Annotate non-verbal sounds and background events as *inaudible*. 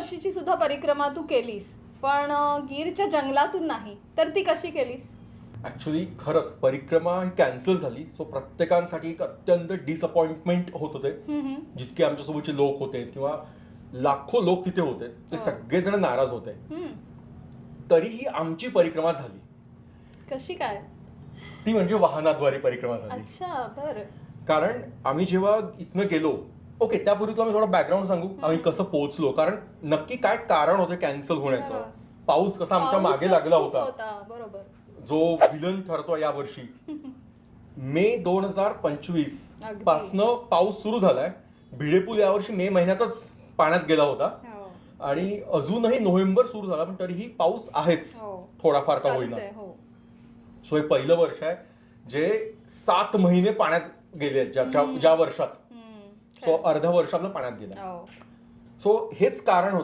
वर्षीची सुद्धा परिक्रमा तू केलीस पण गीरच्या जंगलातून नाही तर ती कशी केलीस? ऍक्च्युली खरंच परिक्रमा ही कॅन्सल झाली. सो प्रत्येकांसाठी एक अत्यंत डिसअपॉइंटमेंट होत होते. जितके आमच्यासोबतचे लोक होते किंवा लाखो लोक तिथे होते ते हो. सगळेजण नाराज होते. तरीही आमची परिक्रमा झाली. कशी काय? ती म्हणजे वाहनाद्वारे परिक्रमा झाली. अच्छा बर. कारण आम्ही जेव्हा इथनं गेलो ओके त्यापूर्वी तुला मी थोडं बॅकग्राऊंड सांगू. आम्ही कसं पोहोचलो? कारण नक्की काय कारण होतं कॅन्सल होण्याचं. पाऊस कसा आमच्या मागे लागला होता. बरोबर. जो विलन ठरतो या वर्षी. *laughs* मे दोन हजार पंचवीस. पासनं पाऊस सुरू झालाय. भिडेपूल यावर्षी मे महिन्यातच पाण्यात गेला होता. हो. आणि अजूनही नोव्हेंबर सुरू झाला पण तरीही पाऊस आहेच. हो. थोडाफार का होईना. हो. सो हे पहिलं वर्ष आहे जे सात महिने पाण्यात गेले. ज्या वर्षात. सो अर्ध्या वर्ष आपलं पाण्यात गेलं. हो. सो हेच कारण होतं.